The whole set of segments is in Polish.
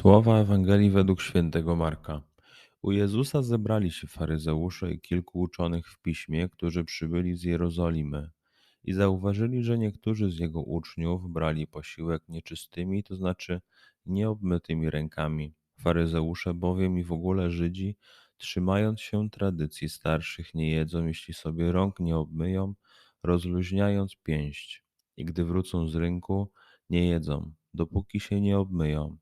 Słowa Ewangelii według świętego Marka. U Jezusa zebrali się faryzeusze i kilku uczonych w piśmie, którzy przybyli z Jerozolimy i zauważyli, że niektórzy z jego uczniów brali posiłek nieczystymi, to znaczy nieobmytymi rękami. Faryzeusze bowiem i w ogóle Żydzi, trzymając się tradycji starszych, nie jedzą, jeśli sobie rąk nie obmyją, rozluźniając pięść. I gdy wrócą z rynku, nie jedzą, dopóki się nie obmyją.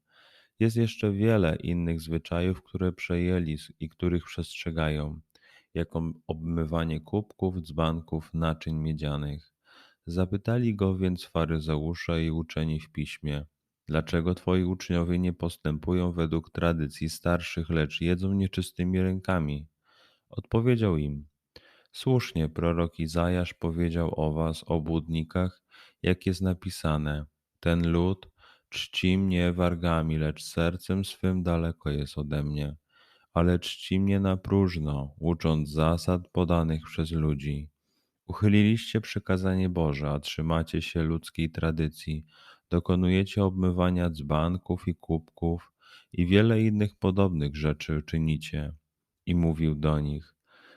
Jest jeszcze wiele innych zwyczajów, które przejęli i których przestrzegają, jak obmywanie kubków, dzbanków, naczyń miedzianych. Zapytali go więc faryzeusze i uczeni w piśmie, dlaczego twoi uczniowie nie postępują według tradycji starszych, lecz jedzą nieczystymi rękami? Odpowiedział im, słusznie prorok Izajasz powiedział o was, obłudnikach, jak jest napisane, ten lud, Czci mnie wargami, lecz sercem swym daleko jest ode mnie, ale czci mnie na próżno, ucząc zasad podanych przez ludzi. Uchyliliście przykazanie Boże, a trzymacie się ludzkiej tradycji, dokonujecie obmywania dzbanków i kubków i wiele innych podobnych rzeczy czynicie. I mówił do nich,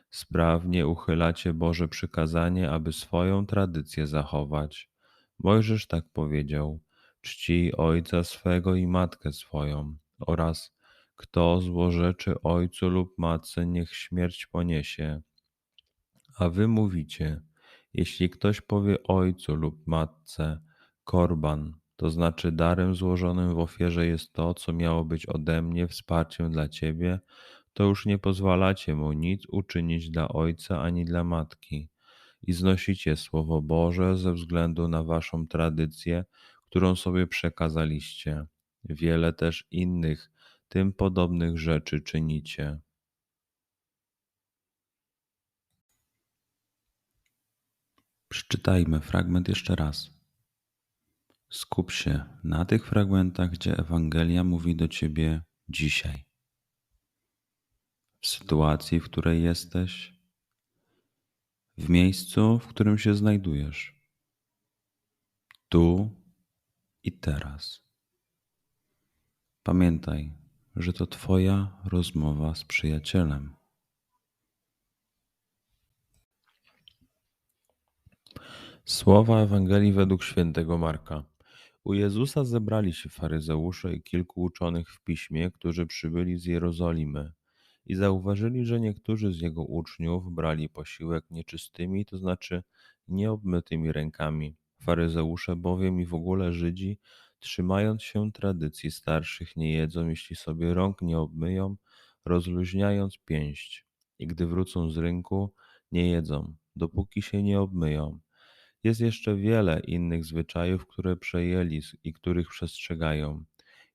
sprawnie uchylacie Boże przykazanie, aby swoją tradycję zachować. Mojżesz tak powiedział – czci ojca swego i matkę swoją oraz kto złorzeczy ojcu lub matce, niech śmierć poniesie. A wy mówicie, jeśli ktoś powie ojcu lub matce, korban, to znaczy darem złożonym w ofierze jest to, co miało być ode mnie wsparciem dla ciebie, to już nie pozwalacie mu nic uczynić dla ojca ani dla matki. I znosicie Słowo Boże ze względu na waszą tradycję, którą sobie przekazaliście. Wiele też innych tym podobnych rzeczy czynicie. Przeczytajmy fragment jeszcze raz. Skup się na tych fragmentach, gdzie Ewangelia mówi do ciebie dzisiaj. W sytuacji, w której jesteś, w miejscu, w którym się znajdujesz. Tu i teraz. Pamiętaj, że to Twoja rozmowa z przyjacielem. Słowa Ewangelii według świętego Marka. U Jezusa zebrali się faryzeusze i kilku uczonych w piśmie, którzy przybyli z Jerozolimy i zauważyli, że niektórzy z jego uczniów brali posiłek nieczystymi, to znaczy nieobmytymi rękami. Faryzeusze bowiem i w ogóle Żydzi, trzymając się tradycji starszych, nie jedzą, jeśli sobie rąk nie obmyją, rozluźniając pięść. i gdy wrócą z rynku, nie jedzą, dopóki się nie obmyją. Jest jeszcze wiele innych zwyczajów, które przejęli i których przestrzegają,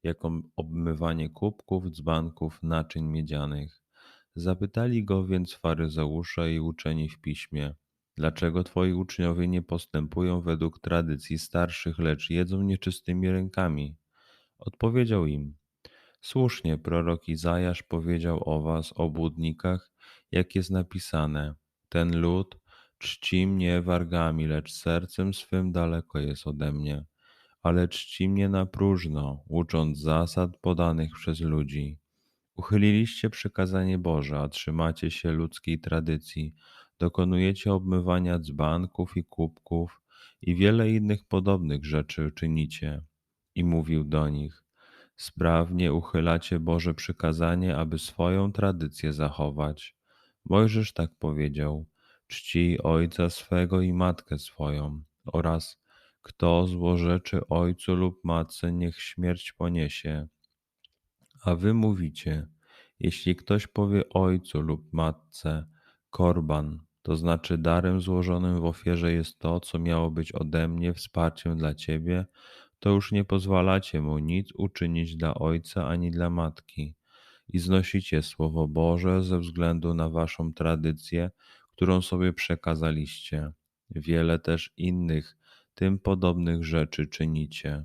jak obmywanie kubków, dzbanków, naczyń miedzianych. Zapytali go więc faryzeusze i uczeni w piśmie, dlaczego twoi uczniowie nie postępują według tradycji starszych, lecz jedzą nieczystymi rękami? Odpowiedział im, słusznie prorok Izajasz powiedział o was, obłudnikach, jak jest napisane, ten lud czci mnie wargami, lecz sercem swym daleko jest ode mnie, ale czci mnie na próżno, ucząc zasad podanych przez ludzi. Uchyliliście przykazanie Boże, a trzymacie się ludzkiej tradycji, dokonujecie obmywania dzbanków i kubków i wiele innych podobnych rzeczy czynicie. I mówił do nich, sprawnie uchylacie Boże przykazanie, aby swoją tradycję zachować. Mojżesz tak powiedział, czci ojca swego i matkę swoją oraz kto złorzeczy ojcu lub matce, niech śmierć poniesie. A wy mówicie, jeśli ktoś powie ojcu lub matce, korban, to znaczy darem złożonym w ofierze jest to, co miało być ode mnie wsparciem dla ciebie, to już nie pozwalacie mu nic uczynić dla ojca ani dla matki i znosicie Słowo Boże ze względu na waszą tradycję, którą sobie przekazaliście. Wiele też innych tym podobnych rzeczy czynicie.